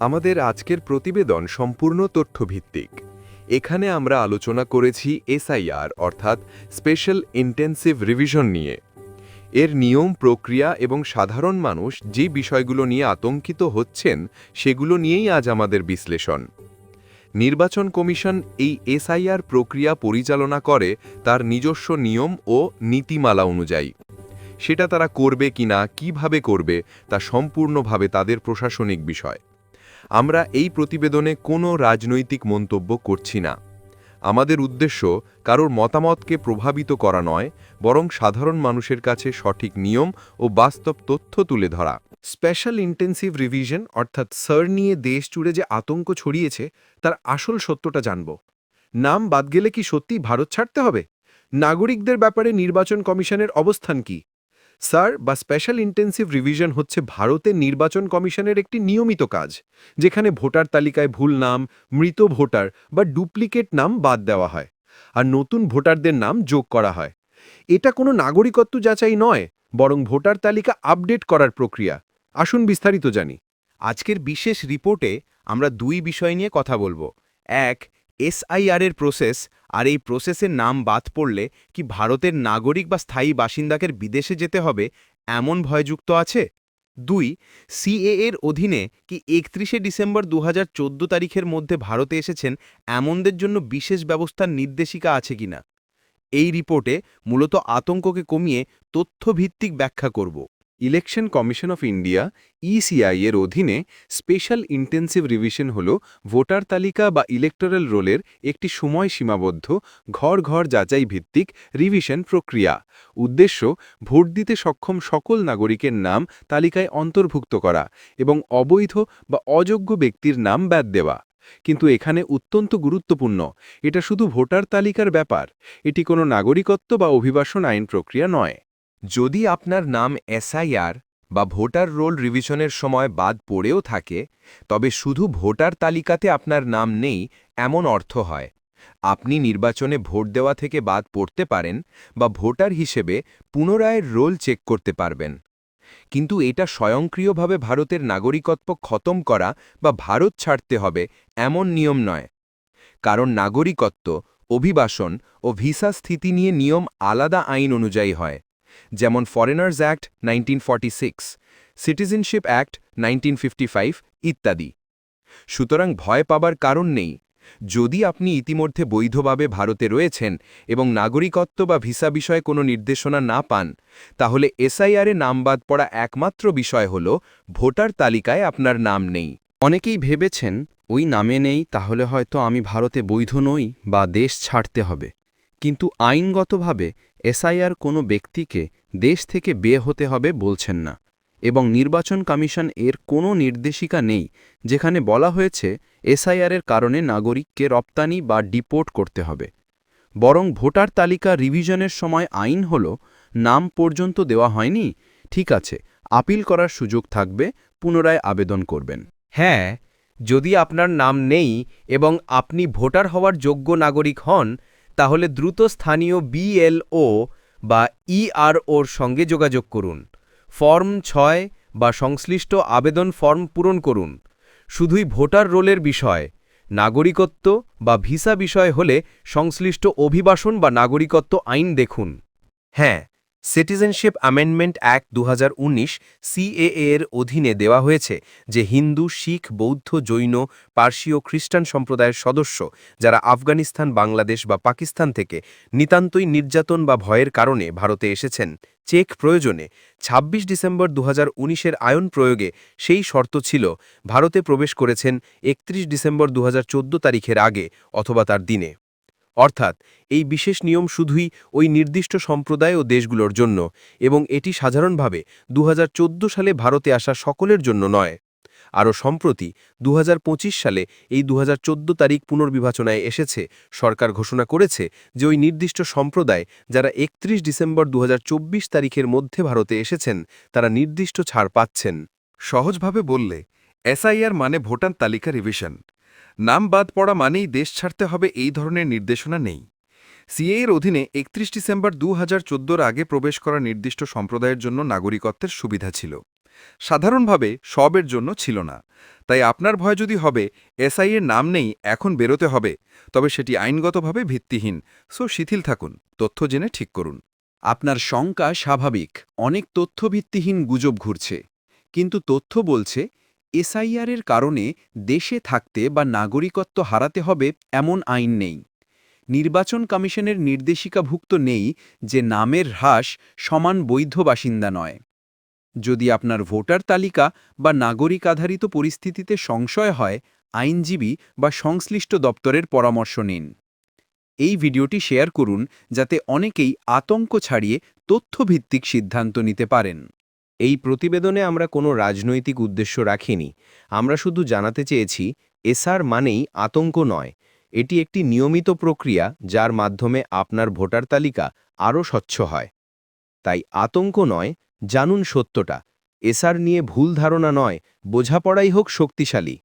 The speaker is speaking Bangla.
আমাদের আজকের প্রতিবেদন সম্পূর্ণ তথ্যভিত্তিক। এখানে আমরা আলোচনা করেছি এসআইআর, অর্থাৎ স্পেশাল ইন্টেন্সিভ রিভিশন নিয়ে। এর নিয়ম, প্রক্রিয়া এবং সাধারণ মানুষ যে বিষয়গুলো নিয়ে আতঙ্কিত হচ্ছেন, সেগুলো নিয়েই আজ আমাদের বিশ্লেষণ। নির্বাচন কমিশন এই এসআইআর প্রক্রিয়া পরিচালনা করে তার নিজস্ব নিয়ম ও নীতিমালা অনুযায়ী। সেটা তারা করবে কিনা, কীভাবে করবে, তা সম্পূর্ণভাবে তাদের প্রশাসনিক বিষয়। আমরা এই প্রতিবেদনে কোনো রাজনৈতিক মন্তব্য করছি না। আমাদের উদ্দেশ্য কারোর মতামতকে প্রভাবিত করা নয়, বরং সাধারণ মানুষের কাছে সঠিক নিয়ম ও বাস্তব তথ্য তুলে ধরা। স্পেশাল ইন্টেন্সিভ রিভিশন অর্থাৎ সার নিয়ে দেশ জুড়ে যে আতঙ্ক ছড়িয়েছে, তার আসল সত্যটা জানব। নাম বাদ গেলে কি সত্যি ভারত ছাড়তে হবে? নাগরিকদের ব্যাপারে নির্বাচন কমিশনের অবস্থান কি? স্যার, বা স্পেশাল ইন্টেন্সিভ রিভিশন হচ্ছে ভারতের নির্বাচন কমিশনের একটি নিয়মিত কাজ, যেখানে ভোটার তালিকায় ভুল নাম, মৃত ভোটার বা ডুপ্লিকেট নাম বাদ দেওয়া হয়, আর নতুন ভোটারদের নাম যোগ করা হয়। এটা কোনো নাগরিকত্ব যাচাই নয়, বরং ভোটার তালিকা আপডেট করার প্রক্রিয়া। আসুন বিস্তারিত জানি। আজকের বিশেষ রিপোর্টে আমরা দুই বিষয় নিয়ে কথা বলব। এক এসআইআর এর প্রসেস আর এই প্রসেসের নাম বাদ পড়লে কি ভারতের নাগরিক বা স্থায়ী বাসিন্দাকে বিদেশে যেতে হবে এমন ভয়যুক্ত আছে? দুই সিএ এর অধীনে কি একত্রিশে ডিসেম্বর দু হাজার চোদ্দ তারিখের মধ্যে ভারতে এসেছেন এমনদের জন্য বিশেষ ব্যবস্থার নির্দেশিকা আছে কিনা? এই রিপোর্টে মূলত আতঙ্ককে কমিয়ে তথ্যভিত্তিক ব্যাখ্যা করব। Election commission of India ECI এর অধীনে স্পেশাল ইন্টেন্সিভ রিভিশন হল ভোটার তালিকা বা ইলেকটোরাল রোলের একটি সময় সীমাবদ্ধ, ঘর ঘর যাচাই ভিত্তিক রিভিশন প্রক্রিয়া। উদ্দেশ্য, ভোট দিতে সক্ষম সকল নাগরিকের নাম তালিকায় অন্তর্ভুক্ত করা এবং অবৈধ বা অযোগ্য ব্যক্তির নাম ব্যাদ দেওয়া। কিন্তু এখানে অত্যন্ত গুরুত্বপূর্ণ, এটা শুধু ভোটার তালিকার ব্যাপার, এটি কোনো নাগরিকত্ব বা অভিবাসন আইন প্রক্রিয়া নয়। যদি আপনার নাম এসআইআর বা ভোটার রোল রিভিশনের সময় বাদ পড়েও থাকে, তবে শুধু ভোটার তালিকাতে আপনার নাম নেই, এমন অর্থ হয়। আপনি নির্বাচনে ভোট দেওয়া থেকে বাদ পড়তে পারেন বা ভোটার হিসেবে পুনরায়ের রোল চেক করতে পারবেন। কিন্তু এটা স্বয়ংক্রিয়ভাবে ভারতের নাগরিকত্ব খতম করা বা ভারত ছাড়তে হবে এমন নিয়ম নয়। কারণ নাগরিকত্ব, অভিবাসন ও ভিসা স্থিতি নিয়ে নিয়ম আলাদা আইন অনুযায়ী হয়। যেমন ফরেনার্স অ্যাক্ট 1946 সিটিজেনশিপ অ্যাক্ট 1955 ইত্যাদি। সুতরাং ভয় পাবার কারণ নেই। যদি আপনি ইতিমধ্যে বৈধভাবে ভারতে রয়েছেন এবং নাগরিকত্ব বা ভিসা বিষয়ে কোনো নির্দেশনা না পান, তাহলে এসআইআরে নাম বাদ পড়া একমাত্র বিষয় হল ভোটার তালিকায় আপনার নাম নেই। অনেকেই ভেবেছেন, ওই নামে নেই, তাহলে হয়তো আমি ভারতে বৈধ নই বা দেশ ছাড়তে হবে। কিন্তু আইনগতভাবে এসআইআর কোনো ব্যক্তিকে দেশ থেকে বে হতে হবে বলছেন না এবং নির্বাচন কমিশন এর কোনো নির্দেশিকা নেই যেখানে বলা হয়েছে এসআইআরের কারণে নাগরিককে রপ্তানি বা ডিপোর্ট করতে হবে। বরং ভোটার তালিকা রিভিশনের সময় আইন হল, নাম পর্যন্ত দেওয়া হয়নি, ঠিক আছে, আপিল করার সুযোগ থাকবে, পুনরায় আবেদন করবেন। হ্যাঁ যদি আপনার নাম নেই এবং আপনি ভোটার হওয়ার যোগ্য নাগরিক হন তাহলে দ্রুত স্থানীয় বিএলও বা ইআরওর সঙ্গে যোগাযোগ করুন। ফর্ম ছয় বা সংশ্লিষ্ট আবেদন ফর্ম পূরণ করুন। শুধুই ভোটার রোলের বিষয়, নাগরিকত্ব বা ভিসা বিষয় হলে সংশ্লিষ্ট অভিবাসন বা নাগরিকত্ব আইন দেখুন। হ্যাঁ সিটিজেনশিপ অ্যামেন্ডমেন্ট অ্যাক্ট দুহাজার উনিশ সিএএ এর অধীনে দেওয়া হয়েছে যে হিন্দু, শিখ, বৌদ্ধ, জৈন পার্সীয় খ্রিস্টান সম্প্রদায়ের সদস্য যারা আফগানিস্তান, বাংলাদেশ বা পাকিস্তান থেকে নিতান্তই নির্যাতন বা ভয়ের কারণে ভারতে এসেছেন, চেক প্রয়োজনে ২৬ ডিসেম্বর দু এর আয়ন প্রয়োগে সেই শর্ত ছিল ভারতে প্রবেশ করেছেন একত্রিশ ডিসেম্বর দুহাজার চোদ্দ তারিখের আগে অথবা তার দিনে। অর্থাৎ, এই বিশেষ নিয়ম শুধুই ওই নির্দিষ্ট সম্প্রদায় ও দেশগুলোর জন্য এবং এটি সাধারণভাবে দুহাজার চোদ্দ সালে ভারতে আসা সকলের জন্য নয়। আরও সম্প্রতি দুহাজার পঁচিশ সালে এই দুহাজার চোদ্দ তারিখ পুনর্বিভাচনায় এসেছে, সরকার ঘোষণা করেছে যে ওই নির্দিষ্ট সম্প্রদায় যারা একত্রিশ ডিসেম্বর দু হাজার চব্বিশ তারিখের মধ্যে ভারতে এসেছেন, তারা নির্দিষ্ট ছাড় পাচ্ছেন। সহজভাবে বললে, এসআইআর মানে ভোটার তালিকা রিভিশন নাম বাদ পড়া মানেই দেশ ছাড়তে হবে এই ধরনের নির্দেশনা নেই। সিএ এর অধীনে একত্রিশ ডিসেম্বর দু হাজার আগে প্রবেশ করা নির্দিষ্ট সম্প্রদায়ের জন্য নাগরিকত্বের সুবিধা ছিল। সাধারণভাবে সবের জন্য ছিল না। তাই আপনার ভয় যদি হবে, এসআই এর নাম নেই, এখন বেরোতে হবে। তবে সেটি আইনগতভাবে ভিত্তিহীন। সো শিথিল থাকুন, তথ্য জেনে ঠিক করুন। আপনার শঙ্কা স্বাভাবিক, অনেক তথ্যভিত্তিহীন গুজব ঘুরছে। কিন্তু তথ্য বলছে এসআইআর এর কারণে দেশে থাকতে বা নাগরিকত্ব হারাতে হবে এমন আইন নেই। নির্বাচন কমিশনের নির্দেশিকাভুক্ত নেই যে নামের হ্রাস সমান বৈধ বাসিন্দা নয়। যদি আপনার ভোটার তালিকা বা নাগরিক আধারিত পরিস্থিতিতে সংশয় হয়, আইনজীবী বা সংশ্লিষ্ট দপ্তরের পরামর্শ নিন। এই ভিডিওটি শেয়ার করুন যাতে অনেকেই আতঙ্ক ছাড়িয়ে তথ্যভিত্তিক সিদ্ধান্ত নিতে পারেন। এই প্রতিবেদনে আমরা কোনো রাজনৈতিক উদ্দেশ্য রাখিনি। আমরা শুধু জানাতে চেয়েছি, এসআর মানেই আতঙ্ক নয়। এটি একটি নিয়মিত প্রক্রিয়া যার মাধ্যমে আপনার ভোটার তালিকা আরও স্বচ্ছ হয়। তাই আতঙ্ক নয়, জানুন সত্যটা। এসআর নিয়ে ভুল ধারণা নয়, বোঝাপড়াই হোক শক্তিশালী।